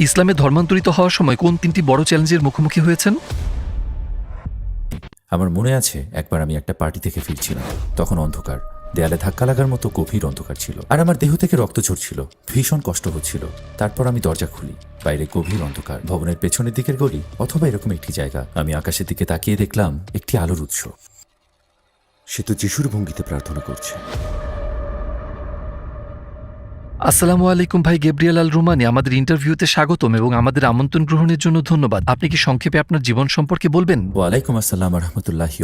ইসলামে ধর্মান্তরিত হওয়ার সময় কোন তিনটি বড় চ্যালেঞ্জের মুখোমুখি হয়েছেন? আমার মনে আছে, একবার আমি একটা পার্টি থেকে ফিরছিলাম। তখন অন্ধকার। দেয়ালে ধাক্কা লাগার মতো গভীর অন্ধকার ছিল। আর আমার দেহ থেকে রক্ত ঝরছিল। ভীষণ কষ্ট হচ্ছিল। তারপর আমি দরজা খুলি। বাইরে গভীর অন্ধকার। ভবনের পেছনের দিকের গলি, অথবা এরকম একটি জায়গা। আমি আকাশের দিকে তাকিয়ে দেখলাম, একটি আলোর উৎস। সে তো যিশুর ভঙ্গিতে প্রার্থনা করছে। আসসালামু আলাইকুম ভাই, গেব্রিয়াল আল রুমানি। আমাদের ইন্টারভিউতে স্বাগতম এবং আমাদের আমন্ত্রণ গ্রহণের জন্য ধন্যবাদ। আপনি কি সংক্ষেপে আপনার জীবন সম্পর্কে বলবেন? ওয়ালাইকুম আসসালাম রহমতুল্লাহি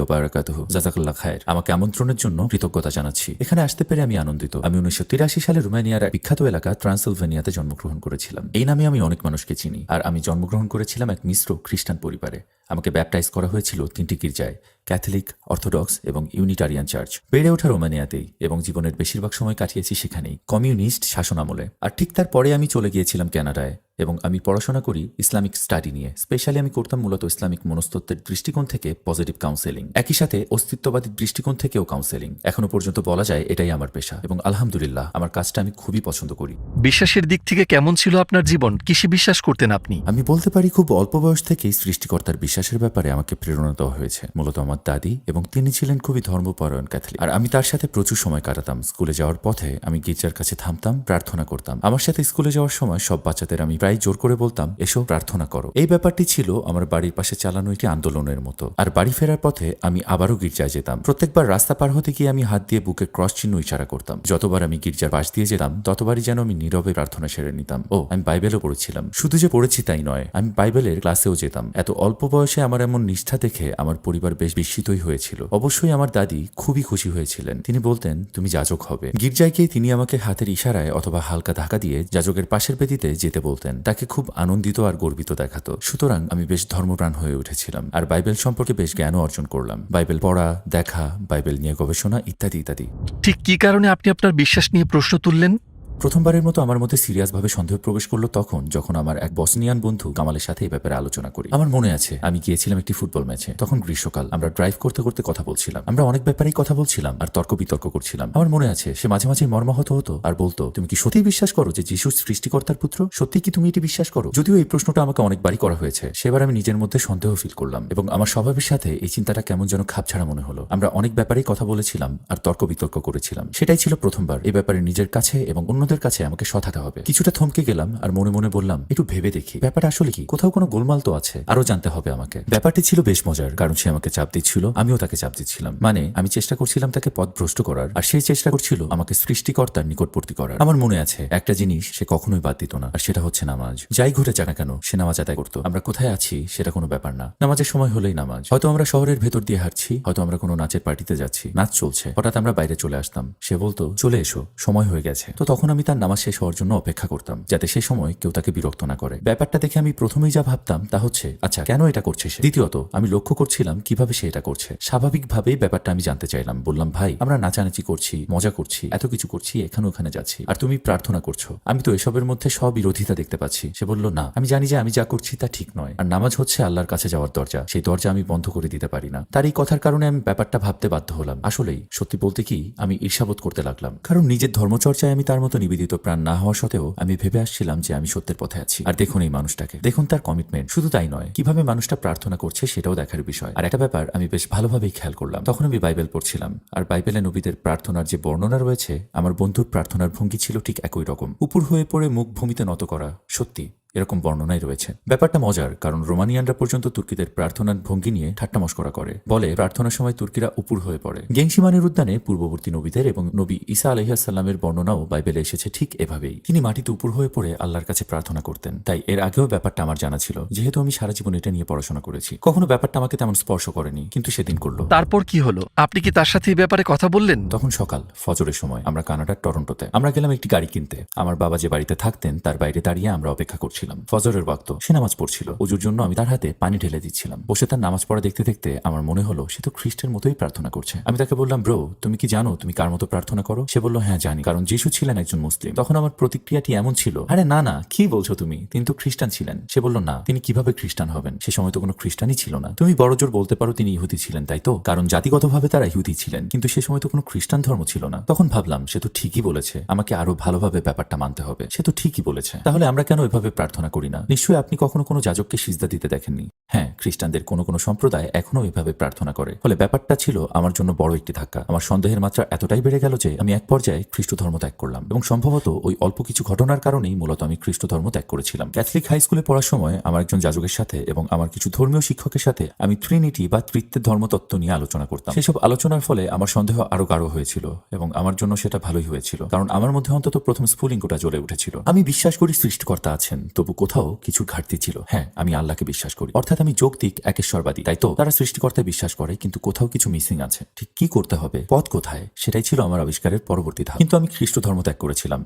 জাজাকাল্লাহ খায়ের। আমাকে আমন্ত্রণের জন্য কৃতজ্ঞতা জানাচ্ছি। এখানে আসতে পেরে আমি আনন্দিত। আমি উনিশশো তিরাশি সালে রোমানিয়ার বিখ্যাত এলাকা ট্রান্সিলভেনিয়াতে জন্মগ্রহণ করেছিলাম। এই নামে আমি অনেক মানুষকে চিনি আর আমি জন্মগ্রহণ করেছিলাম এক মিশ্র খ্রিস্টান পরিবারে। আমাকে ব্যাপটাইজ করা হয়েছিল তিনটি গির্জায়, ক্যাথলিক, অর্থোডক্স এবং ইউনিটারিয়ান চার্চ। বেড়ে ওঠা রোমানিয়াতেই এবং জীবনের বেশিরভাগ সময় কাটিয়েছি সেখানেই। কমিউনিস্ট শাসনামলে আর ঠিক তারপরে আমি চলে গিয়েছিলাম কানাডায় এবং আমি পড়াশোনা করি ইসলামিক স্টাডি নিয়ে। স্পেশালি আমি করতাম মূলত ইসলামিক মনস্তত্ত্বের দৃষ্টিকোণ থেকে পজিটিভ কাউন্সেলিং। একই সাথে অস্তিত্ববাদী দৃষ্টিকোণ থেকেও কাউন্সেলিং। এখনও পর্যন্ত বলা যায় এটাই আমার পেশা এবং আলহামদুলিল্লাহ আমার কাজটা আমি খুবই পছন্দ করি। বিশ্বাসের দিক থেকে কেমন ছিল আপনার জীবন? কিসে বিশ্বাস করতেন আপনি? আমি বলতে পারি খুব অল্প বয়স থেকেই সৃষ্টিকর্তার বিশ্বাসের ব্যাপারে আমাকে প্রেরণা দেওয়া হয়েছে। মূলত আমার দাদি এবং তিনি ছিলেন খুবই ধর্মপরায়ণ ক্যাথলিক। আর আমি তার সাথে প্রচুর সময় কাটাতাম। স্কুলে যাওয়ার পথে আমি গির্জার কাছে থামতাম প্রার্থনা করতাম। আমার সাথে স্কুলে যাওয়ার সময় সব বাচ্চাদের আমি প্রায় জোর করে বলতাম, এসো, প্রার্থনা করো। এই ব্যাপারটি ছিল আমার বাড়ির পাশে চালানো একটি আন্দোলনের মতো। আর বাড়ি ফেরার পথে আমি আবারও গির্জায় যেতাম। প্রত্যেকবার রাস্তা পার হতে গিয়ে আমি হাত দিয়ে বুকে ক্রস চিহ্ন ইশারা করতাম। যতবার আমি গির্জার পাশ দিয়ে যেতাম, ততবারই যেন আমি নীরবে প্রার্থনা সেরে নিতাম। ও আমি বাইবেলও পড়েছিলাম। শুধু যে পড়েছি তাই নয়, আমি বাইবেলের ক্লাসেও যেতাম। এত অল্প বয়সে আমার এমন নিষ্ঠা দেখে আমার পরিবার বেশ বিস্মিতই হয়েছিল। অবশ্যই আমার দাদি খুবই খুশি হয়েছিলেন। তিনি বলতেন, তুমি যাজক হবে। গির্জায় গিয়ে তিনি আমাকে হাতের ইশারায় অথবা হালকা ধাক্কা দিয়ে যাজকের পাশের বেদিতে যেতে বলতেন। তাকে খুব আনন্দিত আর গর্বিত দেখাতো। সুতরাং আমি বেশ ধর্মপ্রাণ হয়ে উঠেছিলাম। আর বাইবেল সম্পর্কে বেশ জ্ঞানও অর্জন করলাম। বাইবেল পড়া, দেখা, বাইবেল নিয়ে গবেষণা, ইত্যাদি ইত্যাদি। ঠিক কি কারণে আপনি আপনার বিশ্বাস নিয়ে প্রশ্ন তুললেন? প্রথমবারের মতো আমার মধ্যে সিরিয়াসভাবে সন্দেহ প্রবেশ করল তখন যখন আমার এক বসনিয়ান বন্ধু কামালের সাথে এই ব্যাপারে আলোচনা করি। আমার মনে আছে, আমি গিয়েছিলাম একটি ফুটবল ম্যাচে। তখন গ্রীষ্মকাল, আমরা ড্রাইভ করতে করতে কথা বলছিলাম। আমরা অনেক ব্যাপারেই কথা বলছিলাম আর তর্ক বিতর্ক করছিলাম। আমার মনে আছে, সে মাঝে মাঝে মর্মাহত হতো আর বলতো, তুমি কি সত্যিই বিশ্বাস করো যে যিশু সৃষ্টিকর্তার পুত্র? সত্যি কি তুমি এটি বিশ্বাস করো? যদিও এই প্রশ্নটা আমাকে অনেকবারই করা হয়েছে, সেবার আমি নিজের মধ্যে সন্দেহ ফিল করলাম এবং আমার স্বভাবের সাথে এই চিন্তাটা কেমন যেন খাপছাড়া মনে হলো। আমরা অনেক ব্যাপারেই কথা বলেছিলাম আর তর্ক বিতর্ক করেছিলাম। সেটাই ছিল প্রথমবার এই ব্যাপারে নিজের কাছে এবং অন্যদের কাছে আমাকে সৎ হতে হবে। কিছুটা থমকে গেলাম আর মনে মনে বললাম, একটু ভেবে দেখি। ব্যাপারটা আসলে কি? কোথাও কোনো গোলমাল তো আছে। আরও জানতে হবে আমাকে। ব্যাপারটি ছিল বেশ মজার, কারণ সে আমাকে চাপ দিচ্ছিল, আমিও তাকে চাপ দিচ্ছিলাম। মানে আমি চেষ্টা করছিলাম তাকে পথ ভ্রষ্ট করার, আর সেই চেষ্টা করছিল আমাকে সৃষ্টিকর্তার নিকটবর্তী করার। আমার মনে আছে, একটা জিনিস সে কখনোই বাদ দিত না, আর সেটা হচ্ছে নামাজ। যাই ঘুরে যাক না কেন, সে নামাজ আদায় করতো। আমরা কোথায় আছি, সেটা কোনো ব্যাপার না। নামাজের সময় হলেই নামাজ। হয়তো আমরা শহরের ভেতর দিয়ে হাঁটছি, হয়তো আমরা কোনো নাচের পার্টিতে যাচ্ছি। নাচ চলছে। হঠাৎ আমরা বাইরে চলে আসতাম। সে বলতো, চলে এসো, সময় হয়ে গেছে। তো তখন আমি তার নামাজ শেষ হওয়ার জন্য অপেক্ষা করতাম, যাতে সে সময় কেউ তাকে বিরক্ত না করে। ব্যাপারটা দেখে আমি প্রথমেই যা ভাবতাম তা হচ্ছে আচ্ছা কেন এটা করছে সে? দ্বিতীয়ত, আমি লক্ষ্য করছিলাম কীভাবে সে এটা করছে। স্বাভাবিকভাবেই ব্যাপারটা আমি জানতে চাইলাম। বললাম, ভাই, আমরা নাচানাচি করছি, মজা করছি, এত কিছু করছি, এখানে ওখানে যাচ্ছি, আর তুমি প্রার্থনা করছ। আমি তো এসবের মধ্যে স্ববিরোধিতা দেখতে পাচ্ছি। সে বলল, না, আমি জানি যে আমি যা করছি তা ঠিক নয়। আর নামাজ হচ্ছে আল্লাহর কাছে যাওয়ার দরজা। সেই দরজা আমি বন্ধ করে দিতে পারি না। তার এই কথার কারণে আমি ব্যাপারটা ভাবতে বাধ্য হলাম। আসলেই, সত্যি বলতে কি, আমি ঈর্ষাবোধ করতে লাগলাম। কারণ নিজের ধর্মচর্চায় আমি তার মতো নিবেদিত প্রাণ না হওয়া সত্ত্বেও আমি ভেবে আসছিলাম যে আমি সত্যের পথে আছি। আর দেখুন এই মানুষটাকে। দেখুন তার কমিটমেন্ট শুধু তাই নয়, কীভাবে মানুষটা প্রার্থনা করছে সেটাও দেখার বিষয়। আর একটা ব্যাপার, আমি বেশ ভালোভাবেই খেয়াল করলাম। তখন আমি বাইবেল পড়ছিলাম। আর বাইবেলে নবীদের প্রার্থনার যে বর্ণনা রয়েছে, আমার বন্ধুর প্রার্থনার ভঙ্গি ছিল ঠিক একই রকম। উপর হয়ে পড়ে মুখ ভূমিতে নত করা, সত্যি। এরকম বর্ণনাই রয়েছে। ব্যাপারটা মজার কারণ রোমানিয়ানরা পর্যন্ত তুর্কিদের প্রার্থনার ভঙ্গি নিয়ে ঠাট্টা মস্করা করে। বলে প্রার্থনার সময় তুর্কিরা উপুর হয়ে পড়ে। গেংসিমানের উদ্যানে পূর্ববর্তী নবীদের এবং নবী ঈসা আলহিহাসাল্লামের বর্ণনাও বাইবেলে এসেছে ঠিক এভাবেই। তিনি মাটিতে উপর হয়ে পড়ে আল্লাহর কাছে প্রার্থনা করতেন। তাই এর আগেও ব্যাপারটা আমার জানা ছিল। যেহেতু আমি সারা জীবন এটা নিয়ে পড়াশোনা করেছি। কখনো ব্যাপারটা আমাকে তেমন স্পর্শ করেনি কিন্তু সেদিন করল। তারপর কি হলো? আপনি কি তার সাথে এই ব্যাপারে কথা বললেন? তখন সকাল ফজরের সময় আমরা কানাডার টরন্টোতে। আমরা গেলাম একটি গাড়ি কিনতে। আমার বাবা যে বাড়িতে থাকতেন তার বাইরে দাঁড়িয়ে আমরা অপেক্ষা করছিলাম ফজরের ওয়াক্ত। সে নামাজ পড়ছিল। অজুর জন্য আমি তার হাতে পানি ঢেলে দিচ্ছিলাম। বসে তার নামাজ পড়া দেখতে দেখতে আমার মনে হলো, সে তো খ্রিস্টের মতোই প্রার্থনা করছে। আমি তাকে বললাম, ব্রো, তুমি কি জানো তুমি কার মতো প্রার্থনা করো? সে বলল হ্যাঁ জানি। কারণ যিশু ছিলেন একজন মুসলিম। তখন আমার প্রতিক্রিয়াটি এমন ছিল, আরে না না, কি বলছো তুমি? তিনি তো খ্রিস্টান ছিলেন। সে বলল, না, তিনি কীভাবে খ্রিস্টান হবেন? সে সময় তো কোনো খ্রিস্টানই ছিল না। তুমি বড়জোর বলতে পারো তিনি ইহুদি ছিলেন, তাই তো? কারণ জাতিগতভাবে তারা ইহুদি ছিলেন, কিন্তু সে সময় তো কোনো খ্রিস্টান ধর্ম ছিল না। তখন ভাবলাম, সে তো ঠিকই বলেছে। আমাকে আরও ভালোভাবে ব্যাপারটা মানতে হবে। সে তো ঠিকই বলেছে। তাহলে আমরা কেন এভাবে প্রার্থনা করি না। নিশ্চয়ই আপনি কখনো কোনো যাজককে সিজদা দিতে দেখেননি। হ্যাঁ খ্রিস্টানদের কোনো কোনো সম্প্রদায় এখনও এভাবে প্রার্থনা করে। ফলে ব্যাপারটা ছিল আমার জন্য বড় একটি ধাক্কা। আমার সন্দেহের মাত্রা এতটাই বেড়ে গেল যে আমি এক পর্যায়ে খ্রিস্ট ধর্ম ত্যাগ করলাম এবং সম্ভবত ওই অল্প কিছু ঘটনার কারণেই মূলত আমি খ্রিস্ট ধর্ম ত্যাগ করেছিলাম। ক্যাথলিক হাই স্কুলে পড়ার সময় আমার একজন যাজকের সাথে এবং আমার কিছু ধর্মীয় শিক্ষকের সাথে আমি ট্রিনিটি বা তৃত্বের ধর্মতত্ত্ব নিয়ে আলোচনা করতাম। সেসব আলোচনার ফলে আমার সন্দেহ আরও গাঢ় হয়েছিল এবং আমার জন্য সেটা ভালোই হয়েছিল। কারণ আমার মধ্যে অন্তত প্রথম স্ফুলিঙ্গটা জ্বলে উঠেছিল। আমি বিশ্বাস করি সৃষ্টিকর্তা আছেন। তবু কোথাও কিছু ঘাটতি ছিল। হ্যাঁ আমি আল্লাহকে বিশ্বাস করি। অর্থাৎ আমি যৌক্তিক একেশ্বরবাদী। তাই তো? তারা সৃষ্টিকর্তায় বিশ্বাস করে কিন্তু কোথাও কিছু মিসিং আছে। ঠিক কি করতে হবে? পথ কোথায়? সেটাই ছিল আমার আবিষ্কারের পরবর্তী ধাপ। কিন্তু আমি খ্রিস্ট ধর্ম ত্যাগ করেছিলাম।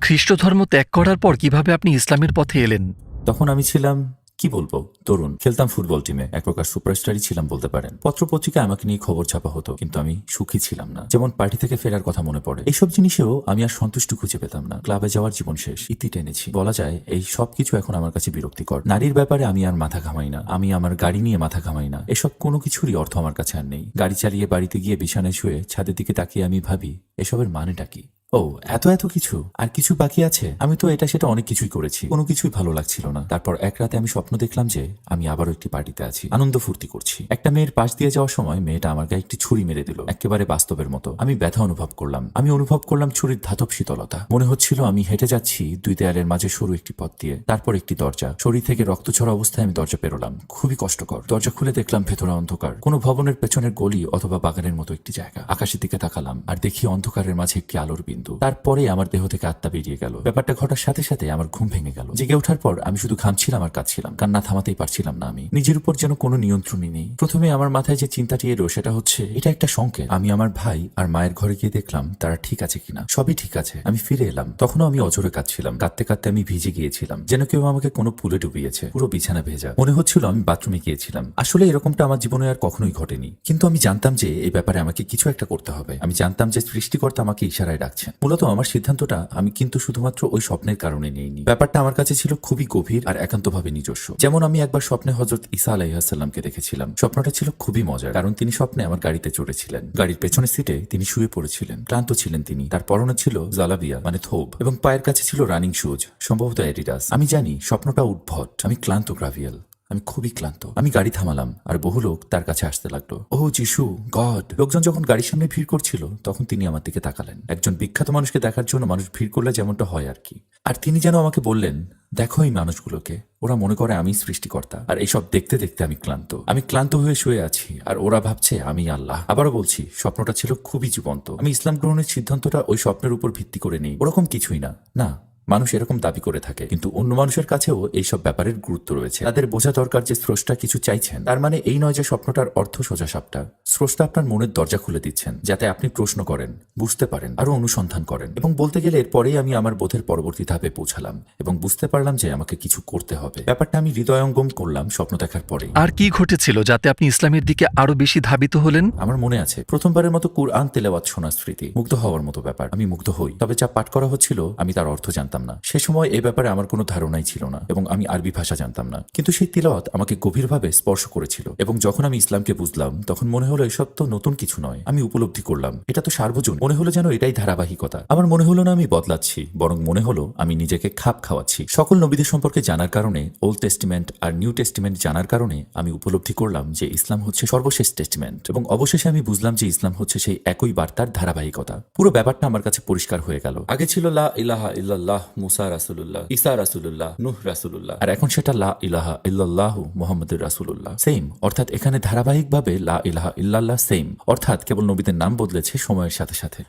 খ্রিস্ট ধর্ম ত্যাগ করার পর কীভাবে আপনি ইসলামের পথে এলেন? তখন আমি ছিলাম কি বলব? তরুণ, খেলতাম ফুটবল টিমে এক প্রকার সুপারস্টারই ছিলাম বলতে পারেন। পত্র পত্রিকায় আমাকে নিয়ে খবর ছাপা হতো, কিন্তু আমি সুখী ছিলাম না। যেমন পার্টি থেকে ফেরার কথা মনে পড়ে। এইসব জিনিসেও আমি আর সন্তুষ্ট খুঁজে পেতাম না। ক্লাবে যাওয়ার জীবন শেষ, ইতি টেনেছি। বলা যায়, এই সব কিছু এখন আমার কাছে বিরক্তিকর। নারীর ব্যাপারে আমি আর মাথা ঘামাই না। আমি আমার গাড়ি নিয়ে মাথা ঘামাই না। এসব কোনো কিছুরই অর্থ আমার কাছে আর নেই। গাড়ি চালিয়ে বাড়িতে গিয়ে বিছানায় শুয়ে ছাদের দিকে তাকিয়ে আমি ভাবি, এসবের মানেটা কি? ও, এত এত কিছু? আর কিছু বাকি আছে? আমি তো এটা, সেটা অনেক কিছুই করেছি। কোনো কিছুই ভালো লাগছিল না। তারপর এক রাতে আমি স্বপ্ন দেখলাম যে আমি আবারও একটি পার্টিতে আছি। আনন্দ ফুর্তি করছি। একটা মেয়ের পাশ দিয়ে যাওয়ার সময় মেয়েটা আমার গায়ে একটি ছুরি মেরে দিল। একেবারে বাস্তবের মতো। আমি ব্যথা অনুভব করলাম। আমি অনুভব করলাম ছুরির ধাতব শীতলতা। মনে হচ্ছিল আমি হেঁটে যাচ্ছি, দুই দেয়ালের মাঝে সরু একটি পথ দিয়ে। তারপর একটি দরজা। শরীর থেকে রক্ত ছড়া অবস্থায় আমি দরজা পেরোলাম। খুবই কষ্টকর। দরজা খুলে দেখলাম ভেতরে অন্ধকার। কোনো ভবনের পেছনের গলি অথবা বাগানের মতো একটি জায়গা। আকাশের দিকে তাকালাম আর দেখি অন্ধকারের মাঝে একটি আলোর বিন্দু। তারপরে আমার দেহ থেকে আত্মা বেরিয়ে গেল। ব্যাপারটা ঘটার সাথে সাথে আমার ঘুম ভেঙে গেল। জেগে ওঠার পর আমি শুধু ঘামছিলাম আর কাঁদছিলাম। কান্না থামাতেই পারছিলাম না আমি। নিজের উপর যেন কোনো নিয়ন্ত্রণই নেই। প্রথমে আমার মাথায় যে চিন্তাটি এলো সেটা হচ্ছে, এটা একটা সংকেত। আমি আমার ভাই আর মায়ের ঘরে গিয়ে দেখলাম তারা ঠিক আছে কিনা। সবই ঠিক আছে। আমি ফিরে এলাম। তখনও আমি অজরে কাঁদছিলাম। কাঁদতে কাঁদতে আমি ভিজে গিয়েছিলাম। যেন কেউ আমাকে কোনো পুলে ডুবিয়েছে। পুরো বিছানা ভেজা। মনে হচ্ছিল আমি বাথরুমে গিয়েছিলাম। আসলে এরকমটা আমার জীবনে আর কখনোই ঘটেনি। কিন্তু আমি জানতাম যে এই ব্যাপারে আমাকে কিছু একটা করতে হবে। আমি জানতাম যে সৃষ্টিকর্তা আমাকে ইশারায় ডাকছেন। মূলত আমার সিদ্ধান্তটা আমি কিন্তু শুধুমাত্র ওই স্বপ্নের কারণে নেইনি। ব্যাপারটা আমার কাছে ছিল খুবই গভীর আর একান্তভাবে নিজস্ব। যেমন আমি একবার স্বপ্নে হজরত ইসা আলাইহাসাল্লামকে দেখেছিলাম। স্বপ্নটা ছিল খুবই মজার, কারণ তিনি স্বপ্নে আমার গাড়িতে চড়েছিলেন। গাড়ির পেছনের সিটে তিনি শুয়ে পড়েছিলেন। ক্লান্ত ছিলেন তিনি। তার পরনে ছিল জালাবিয়া মানে থোব এবং পায়ের কাছে ছিল রানিং শুজ সম্ভবত এডিডাস আমি জানি স্বপ্নটা উদ্ভট, আমি ক্লান্ত গ্রাভিয়াল। আমি খুবই ক্লান্ত। আমি গাড়ি থামালাম আর বহু লোক তার কাছে আসতে লাগল। ও যিশু, গড! লোকজন যখন গাড়ির সামনে ভিড় করছিল, তখন তিনি আমার দিকে তাকালেন। একজন বিখ্যাত মানুষকে দেখার জন্য মানুষ ভিড় করলে যেমনটা হয় আর কি। আর তিনি যেন আমাকে বললেন, দেখো এই মানুষগুলোকে। ওরা মনে করে আমি সৃষ্টিকর্তা। আর এইসব দেখতে দেখতে আমি ক্লান্ত। আমি ক্লান্ত হয়ে শুয়ে আছি। আর ওরা ভাবছে আমি আল্লাহ। আবারও বলছি, স্বপ্নটা ছিল খুবই জীবন্ত। আমি ইসলাম গ্রহণের সিদ্ধান্তটা ওই স্বপ্নের উপর ভিত্তি করে নেই। ওরকম কিছুই না। না মানুষ এরকম দাবি করে থাকে। কিন্তু অন্য মানুষের কাছেও এইসব ব্যাপারের গুরুত্ব রয়েছে। তাদের বোঝা দরকার যে স্রষ্টা কিছু চাইছেন। তার মানে এই নয় যে স্বপ্নটার অর্থ সোজা সাপটা। স্রষ্টা আপনার মনের দরজা খুলে দিচ্ছেন যাতে আপনি প্রশ্ন করেন বুঝতে পারেন আরও অনুসন্ধান করেন। এবং বলতে গেলে এরপরেই আমি আমার বোধের পরবর্তী ধাপে পৌঁছালাম এবং বুঝতে পারলাম যে আমাকে কিছু করতে হবে। ব্যাপারটা আমি হৃদয়ঙ্গম করলাম স্বপ্ন দেখার পরে আর কি ঘটেছিল যাতে আপনি ইসলামের দিকে আরও বেশি ধাবিত হলেন? আমার মনে আছে প্রথমবারের মতো কুরআন তেলাওয়াত শোনার স্মৃতি মুগ্ধ হওয়ার মতো ব্যাপার। আমি মুগ্ধ হই তবে যা পাঠ করা হচ্ছিল আমি তার অর্থ জানতাম। না। সে সময় এই ব্যাপারে আমার কোনো ধারণাই ছিল না এবং আমি আরবি ভাষা জানতাম না। কিন্তু সেই তিলাওয়াত আমাকে গভীরভাবে স্পর্শ করেছিল এবং যখন আমি ইসলামকে বুঝলাম, তখন মনে হলো এসব তো নতুন কিছু নয়। আমি উপলব্ধি করলাম, এটা তো সার্বজনীন। মনে হলো যেন এটাই ধারাবাহিকতা। আমার মনে হলো না আমি বদলাচ্ছি, বরং মনে হলো আমি নিজেকে খাপ খাওয়াচ্ছি। সকল নবীদের সম্পর্কে জানার কারণে ওল্ড টেস্টিমেন্ট আর নিউ টেস্টিমেন্ট জানার কারণে আমি উপলব্ধি করলাম যে ইসলাম হচ্ছে সর্বশেষ টেস্টিমেন্ট এবং অবশেষে আমি বুঝলাম যে ইসলাম হচ্ছে সেই একই বার্তার ধারাবাহিকতা। পুরো ব্যাপারটা আমার কাছে পরিষ্কার হয়ে গেল। আগে ছিল লা ইলাহা ইল্লাল্লাহ মুসা রাসুল্লাহ ইসা রাসুল্লাহ নুহ রাসুল্লাহ আর এখন সেটা লা ইলাহা ইল্লাল্লাহু মোহাম্মদুর রাসুল্লাহ সেম অর্থাৎ এখানে ধারাবাহিকভাবে লা ইলাহা ইল্লাল্লাহ সেম অর্থাৎ কেবল নবীদের নাম বদলেছে সময়ের সাথে সাথে।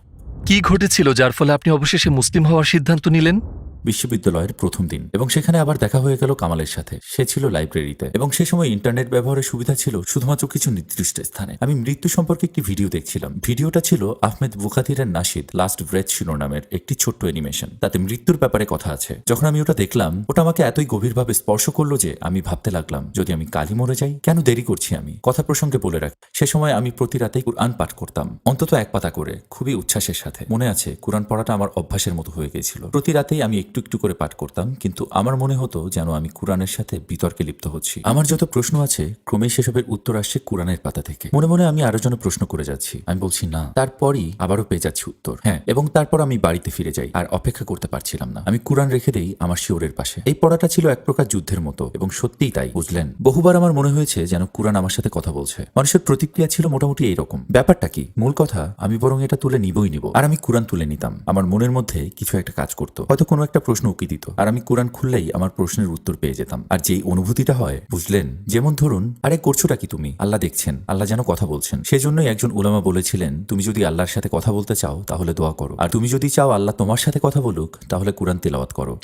কি ঘটেছিল যার ফলে আপনি অবশেষে মুসলিম হওয়ার সিদ্ধান্ত নিলেন? বিশ্ববিদ্যালয়ের প্রথম দিন। এবং সেখানে আবার দেখা হয়ে গেল কামালের সাথে। সে ছিল লাইব্রেরিতে। এবং সে সময় ইন্টারনেট ব্যবহারের সুবিধা ছিল শুধুমাত্র কিছু নির্দিষ্ট স্থানে। আমি মৃত্যু সম্পর্কে একটি ভিডিও দেখছিলাম। ভিডিওটা ছিল আহমেদ বুখাতিরের নাশিদ লাস্ট ব্রেথ শিরোনামের একটি ছোট্ট অ্যানিমেশন তাতে মৃত্যুর ব্যাপারে কথা আছে। যখন আমি ওটা দেখলাম, ওটা আমাকে এতই গভীরভাবে স্পর্শ করল যে আমি ভাবতে লাগলাম, যদি আমি কালি মরে যাই? কেন দেরি করছি আমি? কথা প্রসঙ্গে বলে রাখ। সে সময় আমি প্রতি রাতেই কুরআন পাঠ করতাম। অন্তত এক পাতা করে। খুবই উচ্ছ্বাসের সাথে। মনে আছে, কোরআন পড়াটা আমার অভ্যাসের মতো হয়ে গেছিল প্রতি রাতেই আমি একটু একটু একটু করে পাঠ করতাম, কিন্তু আমার মনে হতো যেন আমি কোরআনের সাথে বিতর্কে লিপ্ত হচ্ছি। আমার যত প্রশ্ন আছে ক্রমে সেসবের উত্তর আসছে কোরআনের পাতা থেকে। মনে মনে আমি আরও যেন প্রশ্ন করে যাচ্ছি। আমি বলছি, না। তারপরই আবারও পেয়ে যাচ্ছি উত্তর। হ্যাঁ এবং তারপর আমি বাড়িতে ফিরে যাই, আর অপেক্ষা করতে পারছিলাম না। আমি কোরআন রেখে দেই আমার শিওরের পাশে। এই পড়াটা ছিল এক প্রকার যুদ্ধের মতো, এবং সত্যিই তাই, বুঝলেন? বহুবার আমার মনে হয়েছে যেন কোরআন আমার সাথে কথা বলছে। মানুষের প্রতিক্রিয়া ছিল মোটামুটি এইরকম। ব্যাপারটা কি? মূল কথা, আমি বরং এটা তুলে নিবই নিব। আর আমি কোরআন তুলে নিতাম। আমার মনের মধ্যে কিছু একটা কাজ করতো। হয়তো কোনো একটা প্রশ্ন উকি দিত। আর আমি কোরআন খুললেই আমার প্রশ্নের উত্তর পেয়ে যেতাম। আর যেই অনুভূতিটা হয়, বুঝলেন? যেমন ধরুন, আরে করছোটা কি তুমি? আল্লাহ দেখছেন, আল্লাহ যেন কথা বলছেন। সেজন্যই একজন উলামা বলেছিলেন, তুমি যদি আল্লাহর সাথে কথা বলতে চাও, তাহলে দোয়া করো। আর তুমি যদি চাও আল্লাহ তোমার সাথে কথা বলুক, তাহলে কোরআন তেলাওয়াত করো।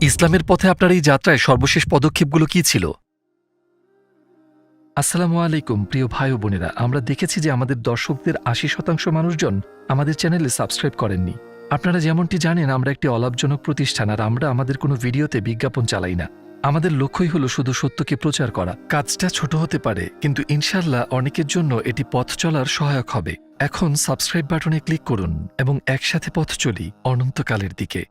ইসলামের পথে আপনার এই যাত্রায় সর্বশেষ পদক্ষেপগুলো কি ছিল? আসসালামু আলাইকুম, প্রিয় ভাই বোনেরা। আমরা দেখেছি যে আমাদের দর্শকদের আশি শতাংশ মানুষজন আমাদের চ্যানেলে সাবস্ক্রাইব করেননি। আপনারা যেমনটি জানেন, আমরা একটি অলাভজনক প্রতিষ্ঠান আর আমরা আমাদের কোনো ভিডিওতে বিজ্ঞাপন চালাই না। আমাদের লক্ষ্যই হলো শুধু সত্যকে প্রচার করা। কাজটা ছোট হতে পারে, কিন্তু ইনশাল্লাহ অনেকের জন্য এটি পথ চলার সহায়ক হবে। এখন সাবস্ক্রাইব বাটনে ক্লিক করুন এবং একসাথে পথ চলি অনন্তকালের দিকে।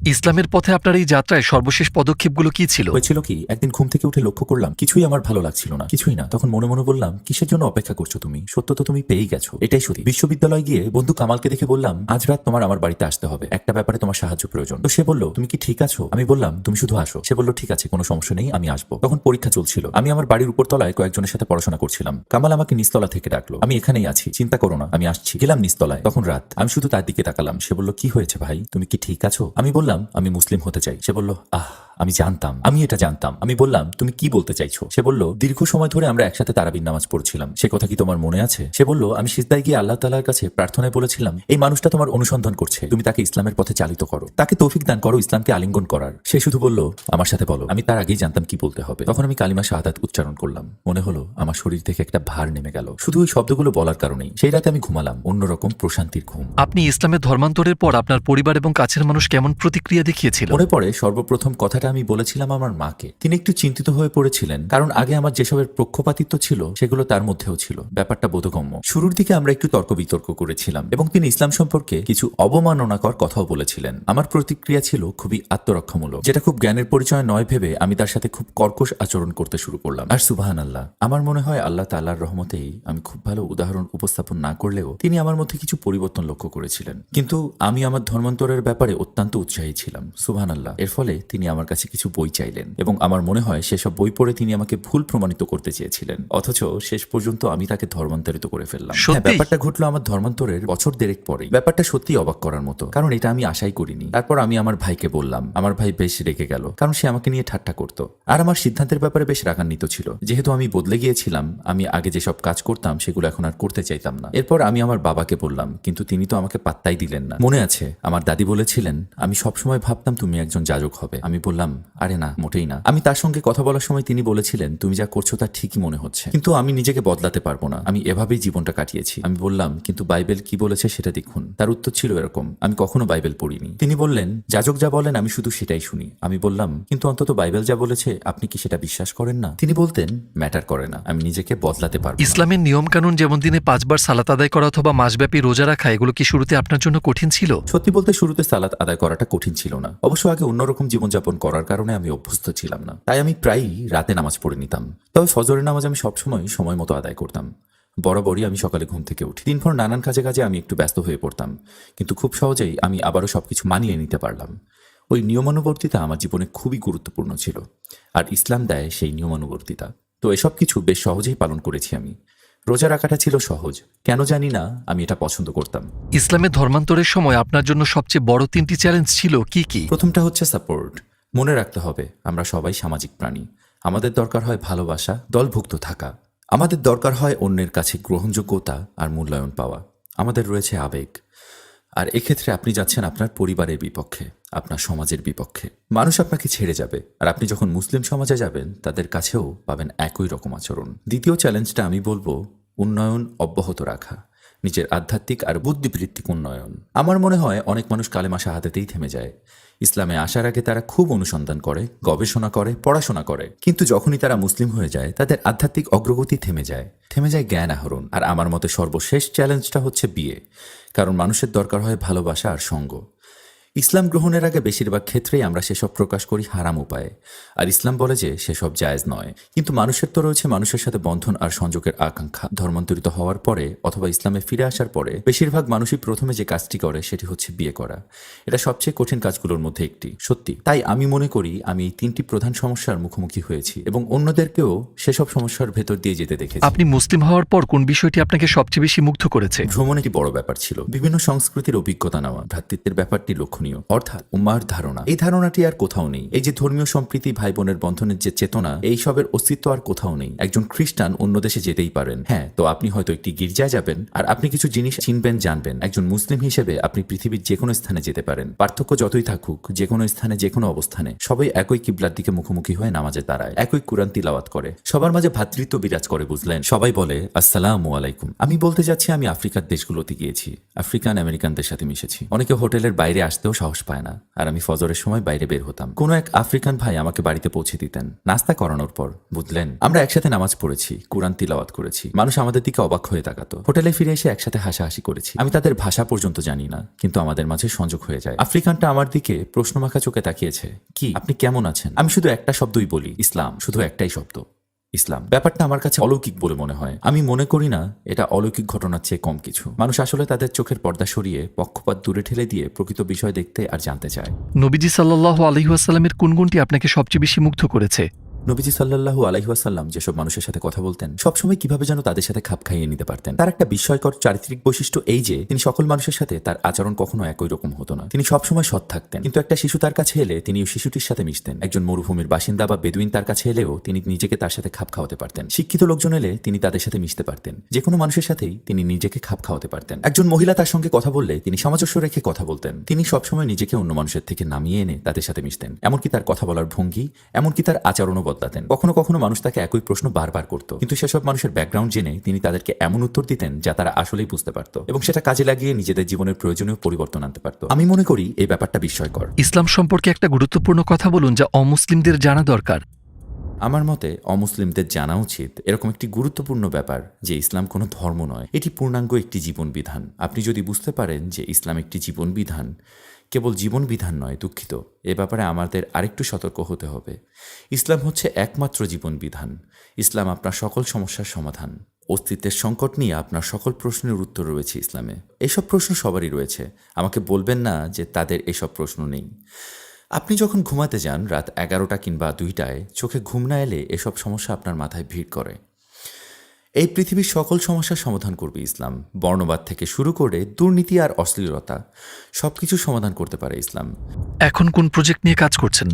ইসলামের পথে আপনার এই যাত্রায় সর্বশেষ পদক্ষেপগুলো কি ছিল? হয়েছিল কি, একদিন ঘুম থেকে উঠে লক্ষ্য করলাম, কিছুই আমার ভালো লাগছিল না, কিছুই না। তখন মনে মনে বললাম, কিসের জন্য অপেক্ষা করছ তুমি? সত্য তো তুমি পেয়েই গেছো। এটাই সত্যি। বিশ্ববিদ্যালয়ে গিয়ে বন্ধু কামালকে দেখে বললাম, আজ রাত তোমার আমার বাড়িতে আসতে হবে। একটা ব্যাপারে তোমার সাহায্য প্রয়োজন। তো সে বলল, তুমি কি ঠিক আছো? আমি বললাম, তুমি শুধু আসো। সে বলল, ঠিক আছে, কোনো সমস্যা নেই, আমি আসব। তখন পরীক্ষা চলছিল। আমি আমার বাড়ির উপর তলায় কয়েকজনের সাথে পড়াশোনা করছিলাম। কামাল আমাকে নিস্তলা থেকে ডাকলো, আমি এখানেই আছি, চিন্তা করো না, আমি আসছি। গেলাম নিস্তলায়। তখন রাত, আমি শুধু তার দিকে তাকালাম। সে বলল, কি হয়েছে ভাই? তুমি কি ঠিক আছো? আমি বললাম আমি মুসলিম হতে চাই। সে বলল আহ আমি জানতাম আমি এটা জানতাম। আমি বললাম তুমি কি বলতে চাইছো? সে বলল দীর্ঘ সময় ধরে আমরা একসাথে তারাবির নামাজ পড়ছিলাম। সে কথা কি তোমার মনে আছে? সে বলল আমি সিজদায় গিয়ে আল্লাহ তালার কাছে প্রার্থনায় বলেছিলাম এই মানুষটা তোমার অনুসন্ধান করছে। তুমি তাকে ইসলামের পথে চালিত করো। তাকে তৌফিক দান করো ইসলামকে আলিঙ্গন করার। সে শুধু বলল আমার সাথে বলো আমি তার আগেই জানতাম কি বলতে হবে। তখন আমি কালিমা শাহাদাত উচ্চারণ করলাম। মনে হলো আমার শরীর থেকে একটা ভার নেমে গেল। শুধু ওই শব্দগুলো বলার কারণেই সেই রাতে আমি ঘুমালাম অন্যরকম প্রশান্তির ঘুম। আপনি ইসলামের ধর্মান্তরের পর আপনার পরিবার এবং কাছের মানুষ কেমন প্রতিক্রিয়া দেখিয়েছিল? মনে পড়ে সর্বপ্রথম কথাটা আমি বলেছিলাম আমার মাকে। তিনি একটু চিন্তিত হয়ে পড়েছিলেন, কারণ আগে আমার যেসবের পক্ষপাতিত্ব ছিল, সেগুলো তার মধ্যেও ছিল। ব্যাপারটা বোধগম্য। শুরুর দিকে আমরা একটু তর্ক বিতর্ক করেছিলাম, এবং তিনি ইসলাম সম্পর্কে কিছু অবমাননাকর কথাও বলেছিলেন। আমার প্রতিক্রিয়া ছিল খুবই আত্মরক্ষামূলক, যেটা খুব জ্ঞানের পরিচয় নয় ভেবে আমি তার সাথে খুব কর্কশ আচরণ করতে শুরু করলাম। আর সুবাহান আল্লাহ আমার মনে হয় আল্লাহ তাল্লাহর রহমতেই আমি খুব ভালো উদাহরণ উপস্থাপন না করলেও তিনি আমার মধ্যে কিছু পরিবর্তন লক্ষ্য করেছিলেন। কিন্তু আমি আমার ধর্মান্তরের ব্যাপারে অত্যন্ত উৎসাহী ছিলাম সুবহান আল্লাহ এর ফলে তিনি আমার কাছে কিছু বই চাইলেন এবং আমার মনে হয় সেসব বই পড়ে তিনি আমাকে ভুল প্রমাণিত করতে চেয়েছিলেন। অথচ শেষ পর্যন্ত আমি তাকে ধর্মান্তরিত করে ফেললাম। হ্যাঁ, ব্যাপারটা ঘটলো আমার ধর্মান্তরের বছর দেড়েক পরে ব্যাপারটা সত্যি অবাক করার মতো কারণ এটা আমি আশাই করিনি। তারপর আমি আমার ভাইকে বললাম আমার ভাই বেশ রেগে গেল কারণ সে আমাকে নিয়ে ঠাট্টা করতো। আর আমার সিদ্ধান্তের ব্যাপারে বেশ রাগান্বিত ছিল। যেহেতু আমি বদলে গিয়েছিলাম আমি আগে যেসব কাজ করতাম সেগুলো এখন আর করতে চাইতাম না। এরপর আমি আমার বাবাকে বললাম কিন্তু তিনি তো আমাকে পাত্তাই দিলেন না। মনে আছে আমার দাদি বলেছিলেন আমি সবসময় ভাবতাম তুমি একজন যাজক হবে। আমি বললাম আরে না মোটেই না। আমি তার সঙ্গে কথা বলার সময় তিনি বলেছিলেন তুমি যা করছ তা ঠিকই মনে হচ্ছে। কিন্তু আমি নিজেকে বদলাতে পারব না। আমি এভাবেই জীবনটা কাটিয়েছি। আমি বললাম কিন্তু বাইবেল কি বলেছে সেটা দেখুন। তার উত্তর ছিল এরকম আমি কখনো বাইবেল পড়িনি। তিনি বললেন যাজক যা বলেন আমি শুধু সেটাই শুনি। আমি বললাম কিন্তু অন্তত বাইবেল যা বলেছে আপনি কি সেটা বিশ্বাস করেন না? তিনি বলতেন ম্যাটার করে না। আমি নিজেকে বদলাতে পারব। ইসলামের নিয়মকানুন যেমন দিনে পাঁচবার সালাত আদায় করা অথবা মাসব্যাপী রোজা রাখা এগুলো কি শুরুতে আপনার জন্য কঠিন ছিল? সত্যি বলতে শুরুতে সালাত আদায় করাটা কঠিন ছিল না। অবশ্য আগে অন্যরকম জীবনযাপন করার কারণে আমি অভ্যস্ত ছিলাম না। তাই আমি প্রায়ই রাতে নামাজ পড়ে নিতাম। তবে ফজরের নামাজ আমি সবসময় সময় মতো আদায় করতাম। বরাবরই আমি সকালে ঘুম থেকে উঠি। দিনভর নানান কাজে কাজে আমি একটু ব্যস্ত হয়ে পড়তাম। কিন্তু খুব সহজেই আমি আবারও সবকিছু মানিয়ে নিতে পারলাম। ওই নিয়মানুবর্তিতা আমার জীবনে খুবই গুরুত্বপূর্ণ ছিল। আর ইসলাম দেয় সেই নিয়মানুবর্তিতা। তো এসব কিছু বেশ সহজেই পালন করেছি আমি। রোজা রাখাটা ছিল সহজ। কেন জানি না আমি এটা পছন্দ করতাম। ইসলামের ধর্মান্তরের সময় আপনার জন্য সবচেয়ে বড় তিনটি চ্যালেঞ্জ ছিল কি কি? প্রথমটা হচ্ছে সাপোর্ট। মনে রাখতে হবে, আমরা সবাই সামাজিক প্রাণী। আমাদের দরকার হয় ভালোবাসা, দলভুক্ত থাকা। আমাদের দরকার হয় অন্যের কাছে গ্রহণযোগ্যতা আর মূল্যায়ন পাওয়া। আমাদের রয়েছে আবেগ। আর এক্ষেত্রে আপনি যাচ্ছেন আপনার পরিবারের বিপক্ষে, আপনার সমাজের বিপক্ষে। মানুষ আপনাকে ছেড়ে যাবে, আর আপনি যখন মুসলিম সমাজে যাবেন, তাদের কাছেও পাবেন একই রকম আচরণ। দ্বিতীয় চ্যালেঞ্জটা আমি বলব, উন্নয়ন অব্যাহত রাখা। নিজের আধ্যাত্মিক আর বুদ্ধিবৃত্তিক উন্নয়ন। আমার মনে হয়, অনেক মানুষ কালেমা শাহাদাতেই থেমে যায়। ইসলামে আসার আগে তারা খুব অনুসন্ধান করে, গবেষণা করে, পড়াশোনা করে। কিন্তু যখনই তারা মুসলিম হয়ে যায়, তাদের আধ্যাত্মিক অগ্রগতি থেমে যায়। থেমে যায় জ্ঞান আহরণ। আর আমার মতে সর্বশেষ চ্যালেঞ্জটা হচ্ছে বিয়ে। কারণ মানুষের দরকার হয় ভালোবাসা আর সঙ্গ। ইসলাম গ্রহণের আগে বেশিরভাগ ক্ষেত্রেই আমরা সেসব প্রকাশ করি হারাম উপায়ে। আর ইসলাম বলে যে সেসব জায়েজ নয়। কিন্তু মানুষের তো রয়েছে মানুষের সাথে বন্ধন আর সংযোগের আকাঙ্ক্ষা। ধর্মান্তরিত হওয়ার পরে অথবা ইসলামে ফিরে আসার পরে বেশিরভাগ মানুষই প্রথমে যে কাজটি করে সেটি হচ্ছে বিয়ে করা। এটা সবচেয়ে কঠিন কাজগুলোর মধ্যে একটি। সত্যি তাই আমি মনে করি আমি এই তিনটি প্রধান সমস্যার মুখোমুখি হয়েছি এবং অন্যদেরকেও সেসব সমস্যার ভেতর দিয়ে যেতে দেখেছি। আপনি মুসলিম হওয়ার পর কোন বিষয়টি আপনাকে সবচেয়ে বেশি মুগ্ধ করেছে? ভ্রমণ একটি বড় ব্যাপার ছিল? বিভিন্ন সংস্কৃতির অভিজ্ঞতা নেওয়া ভ্রাতৃত্বের ব্যাপারটি লক্ষণীয়। অর্থাৎ উম্মার ধারণা। এই ধারণাটি আর কোথাও নেই। এই যে ধর্মীয় সম্প্রীতি ভাই বোনের বন্ধনের যে চেতনা এই সবের অস্তিত্ব আর কোথাও নেই। একজন খ্রিস্টান অন্য দেশে যেতেই পারেন। হ্যাঁ তো আপনি হয়তো একটি গির্জায় যাবেন আর আপনি কিছু জিনিস চিনবেন, জানবেন। একজন মুসলিম হিসেবে আপনি পৃথিবীর যে কোনো স্থানে যেতে পারেন। পার্থক্য যতই থাকুক যে কোনো স্থানে যে কোনো অবস্থানে, সবাই একই কিবলার দিকে মুখোমুখি হয়ে নামাজে দাঁড়ায় একই কুরআন তিলাওয়াত করে। সবার মাঝে ভ্রাতৃত্ব বিরাজ করে, বুঝলেন? সবাই বলে, আসসালামু আলাইকুম। আমি বলতে যাচ্ছি, আমি আফ্রিকার দেশগুলোতে গিয়েছি। আফ্রিকান আমেরিকানদের সাথে মিশেছি। অনেকে হোটেলের বাইরে আসতেও সাহস পায় না। আর আমি ফজরের সময় বাইরে বের হতাম। কোনো এক আফ্রিকান ভাই আমাকে বাড়িতে পৌঁছে দিতেন। নাস্তা করানোর পর, বুঝলেন? আমরা একসাথে নামাজ পড়েছি, কুরআন তিলাওয়াত করেছি। মানুষ আমাদের দিকে অবাক হয়ে তাকাতো। হোটেলে ফিরে এসে একসাথে হাসাহাসি করেছি। আমি তাদের ভাষা পর্যন্ত জানি না, কিন্তু আমাদের মাঝে সংযোগ হয়ে যায়। আফ্রিকানটা আমার দিকে প্রশ্নমাখা চোখে তাকিয়েছে। কি, আপনি কেমন আছেন? আমি শুধু একটা শব্দই বলি, ইসলাম। শুধু একটাই শব্দ। ইসলাম। ব্যাপারটা আমার কাছে অলৌকিক বলে মনে হয়। আমি মনে করি না, এটা অলৌকিক ঘটনার চেয়ে কম কিছু। মানুষ আসলে তাদের চোখের পর্দা সরিয়ে পক্ষপাত দূরে ঠেলে দিয়ে প্রকৃত বিষয় দেখতে আর জানতে চায়। নবীজি সাল্লাহ আলহিহাস্লামের কোন গুণটি আপনাকে সবচেয়ে বেশি মুগ্ধ করেছে? নবীজি সাল্লাল্লাহু আলাইহাসাল্লাম যেসব মানুষের সাথে কথা বলতেন, সবসময় কীভাবে যেন তাদের সাথে খাপ খাইয়ে নিতে পারতেন। তার একটা বিস্ময়কর চারিত্রিক বৈশিষ্ট্য এই যে, তিনি সকল মানুষের সাথে তার আচরণ কখনো একই রকম হতো না। তিনি সবসময় সৎ থাকতেন, কিন্তু একটা শিশু তার কাছে এলে তিনি শিশুটির সাথে মিশতেন। একজন মরুভূমির বাসিন্দা বা বেদুইন তার কাছে এলেও তিনি নিজেকে তার সাথে খাপ খাওয়াতে পারতেন। শিক্ষিত লোকজন এলে তিনি তাদের সাথে মিশতে পারতেন। যে কোনো মানুষের সাথেই তিনি নিজেকে খাপ খাওয়াতে পারতেন। একজন মহিলা তার সঙ্গে কথা বললে তিনি সামঞ্জস্য রেখে কথা বলতেন। তিনি সবসময় নিজেকে অন্য মানুষের থেকে নামিয়ে এনে তাদের সাথে মিশতেন। এমনকি তার কথা বলার ভঙ্গি, এমনকি তার আচরণও বদলাতেন। কখনো কখনো মানুষ তাকে একই প্রশ্ন বারবার করত। কিন্তু সেসব মানুষের ব্যাকগ্রাউন্ড জেনে তিনি তাদেরকে এমন উত্তর দিতেন যা তারা আসলেই বুঝতে পারত এবং সেটা কাজে লাগিয়ে নিজেদের জীবনের প্রয়োজনীয় পরিবর্তন আনতে পারত। আমি মনে করি এই ব্যাপারটা বিস্ময়কর। ইসলাম সম্পর্কে একটা গুরুত্বপূর্ণ কথা বলুন যা অমুসলিমদের জানা দরকার। আমার মতে অমুসলিমদের জানা উচিত এরকম একটি গুরুত্বপূর্ণ ব্যাপার যে ইসলাম কোনো ধর্ম নয়। এটি পূর্ণাঙ্গ একটি জীবন বিধান। আপনি যদি বুঝতে পারেন যে ইসলাম একটি জীবন বিধান কেবল জীবন বিধান নয়, দুঃখিত। এ ব্যাপারে আমাদের আরেকটু সতর্ক হতে হবে। ইসলাম হচ্ছে একমাত্র জীবন বিধান ইসলাম আপনার সকল সমস্যার সমাধান। অস্তিত্বের সংকট নিয়ে আপনার সকল প্রশ্নের উত্তর রয়েছে ইসলামে। এসব প্রশ্ন সবারই রয়েছে। আমাকে বলবেন না যে তাদের এসব প্রশ্ন নেই। আপনি যখন ঘুমাতে যান রাত এগারোটা কিংবা দুইটায়, চোখে ঘুম না এলে এসব সমস্যা আপনার মাথায় ভিড় করে। এই পৃথিবীর সকল সমস্যার সমাধান করবে ইসলাম। বর্ণবাদ থেকে শুরু করে দুর্নীতি আর অশ্লীলতা সবকিছু সমাধান করতে পারে ইসলাম। এখন কোন প্রজেক্ট নিয়ে কাজ করছেন?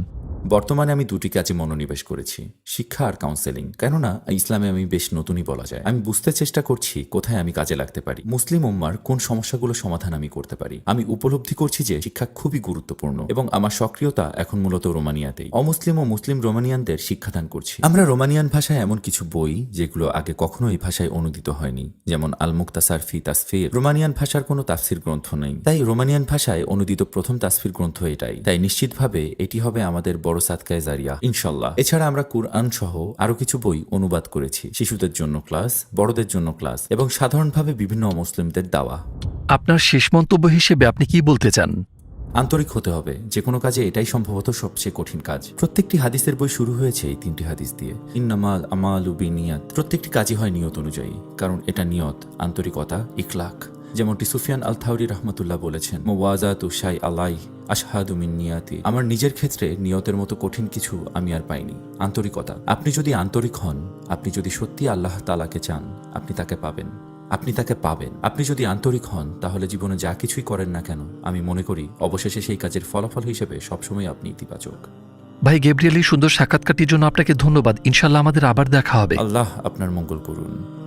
বর্তমানে আমি দুটি কাজে মনোনিবেশ করেছি, শিক্ষা আর কাউন্সেলিং কেননা, ইসলামে আমি বেশ নতুনই বলা যায়। আমি বুঝতে চেষ্টা করছি কোথায় আমি কাজে লাগতে পারি। মুসলিম উম্মার কোন সমস্যাগুলো সমাধান আমি করতে পারি। আমি উপলব্ধি করছি যে শিক্ষা খুবই গুরুত্বপূর্ণ এবং আমার সক্রিয়তা এখন মূলত রোমানিয়াতেই। অমুসলিম ও মুসলিম রোমানিয়ানদের শিক্ষাদান করছি। আমরা রোমানিয়ান ভাষায় এমন কিছু বই, যেগুলো আগে কখনো এই ভাষায় অনুদিত হয়নি, যেমন আল মুক্তাসার ফি তাসফির। রোমানিয়ান ভাষার কোনো তাফসির গ্রন্থ নেই। তাই রোমানিয়ান ভাষায় অনুদিত প্রথম তাসফির গ্রন্থ এটাই। তাই নিশ্চিতভাবে এটি হবে আমাদের বড় সাদকায় জারিয়া ইনশাল্লাহ। এছাড়া আমরা কুরআন সহ আরও কিছু বই অনুবাদ করেছি। শিশুদের জন্য ক্লাস বড়দের জন্য ক্লাস এবং সাধারণভাবে বিভিন্ন অমুসলিমদের দাওয়া। আপনার শেষ মন্তব্য হিসেবে আপনি কি বলতে চান? আন্তরিক হতে হবে। যে কোনো কাজে এটাই সম্ভবত সবচেয়ে কঠিন কাজ। প্রত্যেকটি হাদিসের বই শুরু হয়েছে এই তিনটি হাদিস দিয়ে। ইন্নামাল আমাল উবি নিয়াত প্রত্যেকটি কাজই হয় নিয়ত অনুযায়ী কারণ এটা নিয়ত আন্তরিকতা ইখলাক। যেমনটি সুফিয়ান আল থাউরি রহমতুল্লাহ বলেছেন মোয়াজাত উসাই আলাই আশহাদু মিন নিয়াতি। আমার নিজের ক্ষেত্রে নিয়তের মতো কঠিন কিছু আমি আর পাইনি। আন্তরিকতা। আপনি যদি আন্তরিক হন আপনি যদি সত্যি আল্লাহ তালাকে চান আপনি তাকে পাবেন। আপনি তাকে পাবেন। আপনি যদি আন্তরিক হন তাহলে জীবনে যা কিছুই করেন না কেন আমি মনে করি অবশেষে সেই কাজের ফলাফল হিসেবে সবসময় আপনি ইতিবাচক। ভাই গেব্রিয়েল সুন্দর সাক্ষাৎকারটির জন্য আপনাকে ধন্যবাদ। ইনশাল্লাহ আমাদের আবার দেখা হবে। আল্লাহ আপনার মঙ্গল করুন।